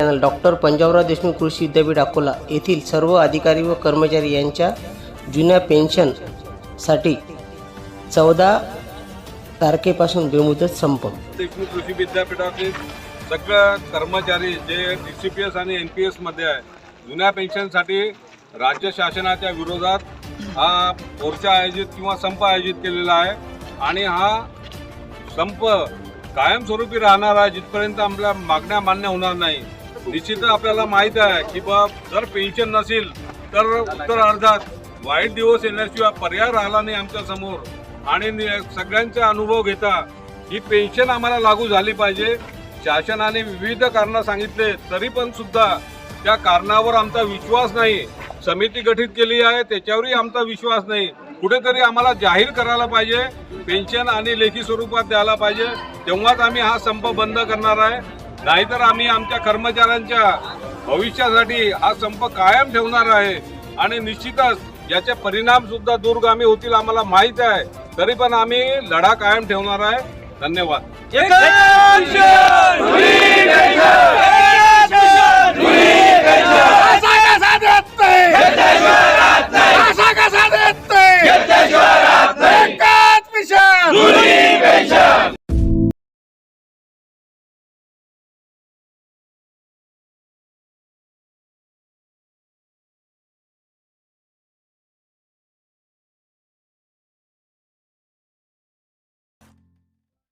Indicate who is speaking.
Speaker 1: Doctor Panjabrao Deshmukh कृषी विद्यापीठ अकोला येथील सर्व अधिकारी व कर्मचारी यांच्या जुन्या पेन्शनसाठी चौदा तारखेपासून बेमुदत संप.
Speaker 2: देशमुख कृषी विद्यापीठातील सगळं कर्मचारी जे डी सी पी एस आणि एन पी एसमध्ये आहे जुन्या पेन्शनसाठी राज्य शासनाच्या विरोधात हा मोर्चा आयोजित किंवा संप आयोजित केलेला आहे. आणि हा संप कायमस्वरूपी राहणार आहे जिथपर्यंत आपल्या मागण्या मान्य होणार नाही. निश्चित आपल्याला माहीत आहे की बा जर पेन्शन नसेल तर उत्तर अर्धात वाईट दिवस येण्याशिवाय पर्याय राहिला नाही आमच्यासमोर. आणि सगळ्यांचा अनुभव घेता ही पेन्शन आम्हाला लागू झाली पाहिजे. शासनाने विविध कारणं सांगितले तरी पण सुद्धा त्या कारणावर आमचा विश्वास नाही. समिती गठीत केली आहे त्याच्यावरही आमचा विश्वास नाही. कुठेतरी आम्हाला जाहीर करायला पाहिजे पेन्शन आणि लेखी स्वरूपात द्यायला पाहिजे. तेव्हाच आम्ही हा संप बंद करणार आहे. नाहीतर आम्ही आमच्या कर्मचाऱ्यांच्या भविष्यासाठी हा संप कायम ठेवणार आहे आणि निश्चितच याचे परिणाम सुद्धा दूरगामी होतील आम्हाला माहीत आहे तरी पण आम्ही लढा कायम ठेवणार आहे धन्यवाद